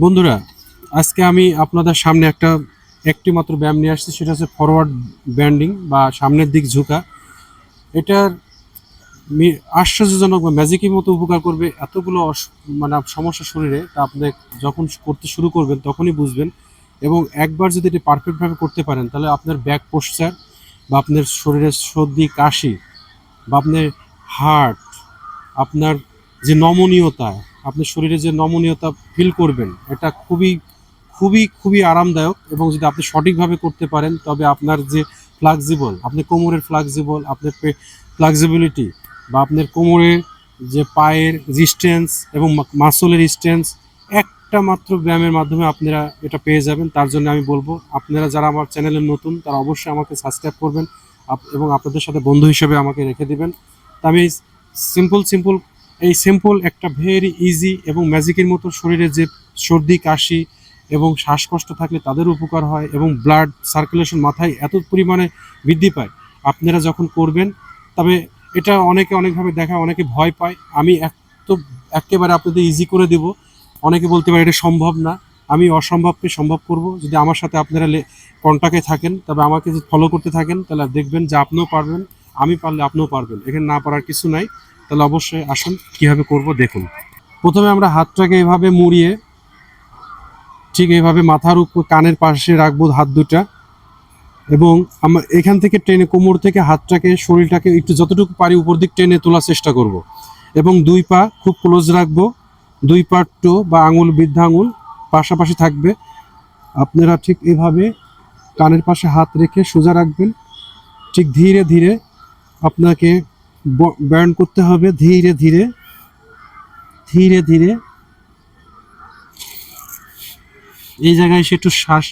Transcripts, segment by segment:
বন্ধুরা, আজকে আমি আপনাদের সামনে একটা একটি মাত্র ব্যায়াম নিয়ে আসছি, সেটা হচ্ছে ফরওয়ার্ড ব্যান্ডিং বা সামনের দিক ঝুঁকা। এটার আশ্চর্যজনক বা ম্যাজিকের মতো উপকার করবে এতগুলো মানে সমস্যা শরীরে, তা আপনি যখন করতে শুরু করবেন তখনই বুঝবেন। এবং একবার যদি এটি পারফেক্টভাবে করতে পারেন, তাহলে আপনার ব্যাক পোশ্চার বা আপনার শরীরের সর্দি, কাশি বা আপনার হার্ট আপনার যে নমনীয়তা আপনার শরীরে যে নমনীয়তা ফিল করবেন, এটা খুবই খুবই খুবই আরামদায়ক এবং যদি আপনি সঠিকভাবে করতে পারেন, তবে আপনার যে ফ্লাক্সিবল আপনি কোমরের ফ্লাক্সিবল আপনার ফ্লাক্সিবিলিটি বা আপনার কোমরের যে পায়ের রিস্টেন্স এবং মাসলের রিস্টেন্স একটা মাত্র ব্যায়ামের মাধ্যমে আপনারা এটা পেয়ে যাবেন। তার জন্য আমি বলব, আপনারা যারা আমার চ্যানেলে নতুন, তারা অবশ্যই আমাকে সাবস্ক্রাইব করবেন এবং আপনাদের সাথে বন্ধু হিসেবে আমাকে রেখে দিবেন। তা আমি সিম্পল সিম্পল এই সিম্পল একটা ভেরি ইজি এবং ম্যাজিকের মতো শরীরে যে সর্দি, কাশি এবং শ্বাসকষ্ট থাকলে তাদের উপকার হয় এবং ব্লাড সার্কুলেশন মাথায় এত পরিমাণে বৃদ্ধি পায়। আপনারা যখন করবেন, তবে এটা অনেকে অনেকভাবে দেখা অনেকে ভয় পায়। আমি এক তো একেবারে আপনাদের ইজি করে দেব। অনেকে বলতে পারে এটা সম্ভব না। আমি অসম্ভবকে সম্ভব করব। যদি আমার সাথে আপনারা কন্ট্যাক্টে থাকেন, তবে আমাকে যদি ফলো করতে থাকেন, তাহলে দেখবেন যে আপনিও পারবেন, আমি পারলে আপনিও পারবেন। এখানে না পারার কিছু নাই। তাহলে অবশ্যই আসুন, কীভাবে করব দেখুন। প্রথমে আমরা হাতটাকে এভাবে মুড়িয়ে, ঠিক এইভাবে মাথার উপর কানের পাশে রাখব হাত দুটা। এবং আমরা এখান থেকে টেনে, কোমর থেকে হাতটাকে, শরীরটাকে একটু যতটুকু পারি উপর দিক টেনে তোলার চেষ্টা করব। এবং দুই পা খুব ক্লোজ রাখব। দুই পা টো বা আঙুল বৃদ্ধা আঙুল পাশাপাশি থাকবে। আপনারা ঠিক এভাবে কানের পাশে হাত রেখে সোজা রাখবেন। ঠিক ধীরে ধীরে আপনাকে ব্যায়াম করতে হবে ধীরে ধীরে ধীরে ধীরে। এই জায়গায় সে একটু শ্বাস,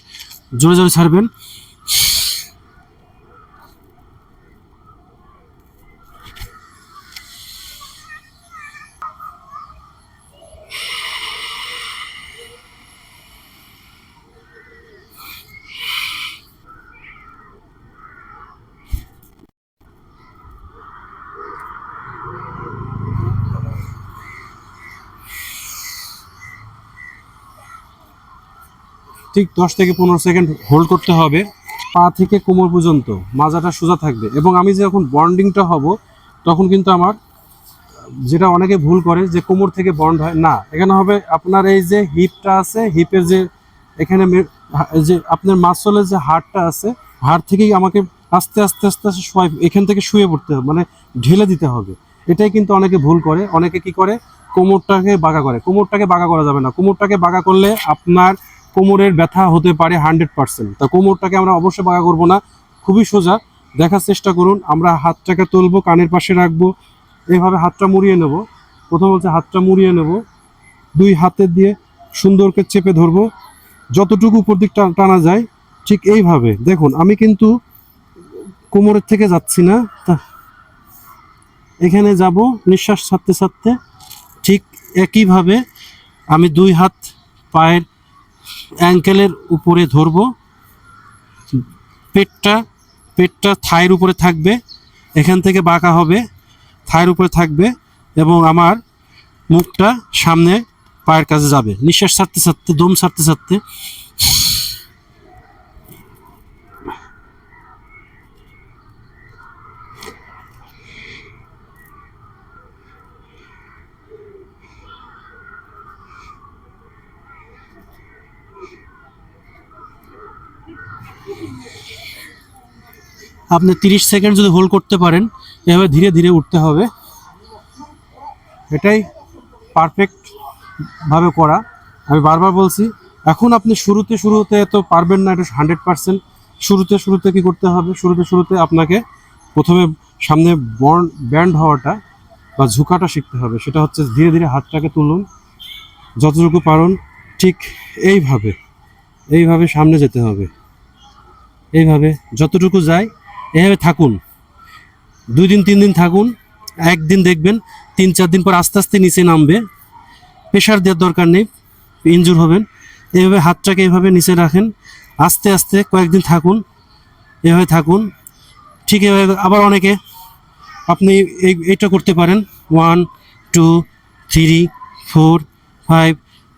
জোরে জোরে ছাড়বেন। ঠিক দশ থেকে পনেরো সেকেন্ড হোল্ড করতে হবে, পা থেকে কোমর পর্যন্ত, মাজাটা সোজা থাকবে। এবং আমি যখন বন্ডিংটা হব, তখন কিন্তু আমার, যেটা অনেকে ভুল করে, যে কোমর থেকে বন্ড হয়, না, এখানে হবে আপনার এই যে হিপটা আছে, হিপের যে এখানে যে আপনার মাসলের যে হাড়টা আছে, হাড় থেকেই আমাকে আস্তে আস্তে আস্তে আস্তে শোয়াই এখান থেকে শুয়ে পড়তে হবে মানে ঢেলে দিতে হবে। এটাই কিন্তু অনেকে ভুল করে। অনেকে কি করে? কোমরটাকে বাঁকা করে। কোমরটাকে বাঁকা করা যাবে না। কোমরটাকে বাঁকা করলে আপনার কোমরের ব্যথা হতে পারে হান্ড্রেড পার্সেন্ট। তা কোমরটাকে আমরা অবশ্যই বাঁকা করব না, খুবই সোজা। দেখার চেষ্টা করুন, আমরা হাতটাকে তুলবো, কানের পাশে রাখব। এইভাবে হাতটা মুড়িয়ে নেব। প্রথম হচ্ছে হাতটা মুড়িয়ে নেব। দুই হাতে দিয়ে সুন্দরকে চেপে ধরবো। যতটুকু উপর দিক টানা যায়, ঠিক এইভাবে। দেখুন, আমি কিন্তু কোমরের থেকে যাচ্ছি না। এখানে যাব, নিঃশ্বাস ছাড়তে ছাড়তে। ঠিক একইভাবে আমি দুই হাত পায়ের অ্যাঙ্কেলের উপরে ধরব। পেটটা পেটটা থায়ের উপরে থাকবে। এখান থেকে বাঁকা হবে, থায়ের উপরে থাকবে এবং আমার মুখটা সামনে পায়ের কাছে যাবে। নিঃশ্বাস ছাড়তে ছাড়তে, দম ছাড়তে ছাড়তে। আপনি তিরিশ সেকেন্ড যদি হোল্ড করতে পারেন, এভাবে ধীরে ধীরে উঠতে হবে। এটাই পারফেক্ট ভাবে করা। আমি বারবার বলছি, এখন আপনি শুরুতে শুরুতে তো পারবেন না, এটা হান্ড্রেড পার্সেন্ট শুরুতে শুরুতে কি করতে হবে? শুরুতে শুরুতে আপনাকে প্রথমে সামনে বন্ড ব্যান্ড হওয়াটা বা ঝুঁকাটা শিখতে হবে। সেটা হচ্ছে ধীরে ধীরে হাতটাকে তুলুন। যতটুকু পারুন, ঠিক এইভাবে এইভাবে সামনে যেতে হবে। এইভাবে যতটুকু যায় এইভাবে থাকুন। দুই দিন, তিন দিন থাকুন। একদিন দেখবেন, তিন, চার দিন পর আস্তে আস্তে নিচে নামবে। প্রেশার দেওয়ার দরকার নেই ইঞ্জুর হবেন। এইভাবে হাতটাকে এভাবে নিচে রাখেন। আস্তে আস্তে কয়েকদিন থাকুন, এভাবে থাকুন। ঠিক এভাবে আবার অনেকে আপনি এই এটা করতে পারেন। One, two, three, four, five,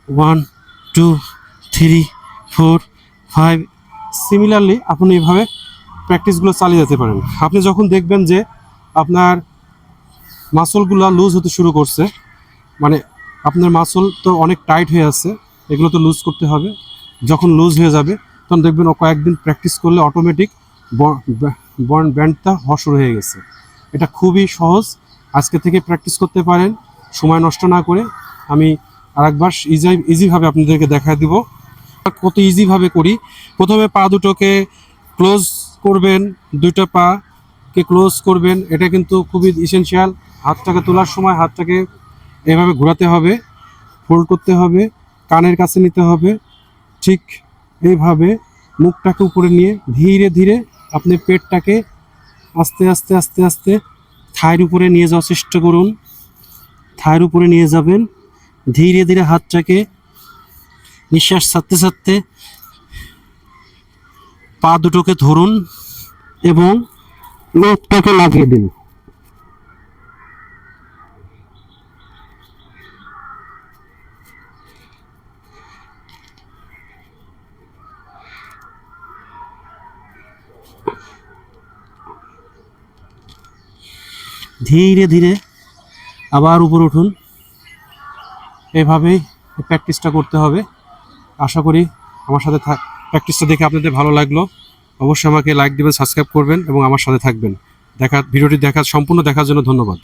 one, two, three, four, five. Similarly আপনি এইভাবে প্র্যাকটিসগুলো চালিয়ে যেতে পারেন। আপনি যখন দেখবেন যে আপনার মাসলগুলো লুজ হতে শুরু করছে মানে আপনার মাসল তো অনেক টাইট হয়ে আছে, এগুলো তো লুজ করতে হবে, যখন লুজ হয়ে যাবে, তখন দেখবেন কয়েকদিন প্র্যাকটিস করলে অটোমেটিক বন, ব্যান্ডটা শুরু হয়ে গেছে। এটা খুবই সহজ, আজকে থেকে প্র্যাকটিস করতে পারেন, সময় নষ্ট না করে। আমি আরেকবার ইজি, ইজিভাবে আপনাদেরকে দেখা দিব। কত ইজিভাবে করি, প্রথমে পা দুটোকে ক্লোজ করবেন, দুইটা পা কে ক্লোজ করবেন, এটা কিন্তু খুবই ইসেনশিয়াল হাতটাকে তোলার সময় হাতটাকে এভাবে ঘোরাতে হবে ফোল্ড করতে হবে, কানের কাছে নিতে হবে। ঠিক এইভাবে মুখটাকে উপরে নিয়ে ধীরে ধীরে আপনি পেটটাকে আস্তে আস্তে আস্তে আস্তে থায়ের উপরে নিয়ে যাওয়ার চেষ্টা করুন। থায়ের উপরে নিয়ে যাবেন, ধীরে ধীরে হাতটাকে নিঃশ্বাস ছাড়তে ছাড়তে পা দুটোকে ধরুন এবং লোকটাকে লাগিয়ে দিন। ধীরে ধীরে আবার উপর উঠুন। এভাবেই প্র্যাকটিসটা করতে হবে। আশা করি আমার সাথে থাক প্র্যাকটিসটা দেখে আপনাদের ভালো লাগল, অবশ্যই আমাকে লাইক দেবেন সাবস্ক্রাইব করবেন এবং আমার সাথে থাকবেন। দেখা, ভিডিওটি দেখা, সম্পূর্ণ দেখার জন্য ধন্যবাদ।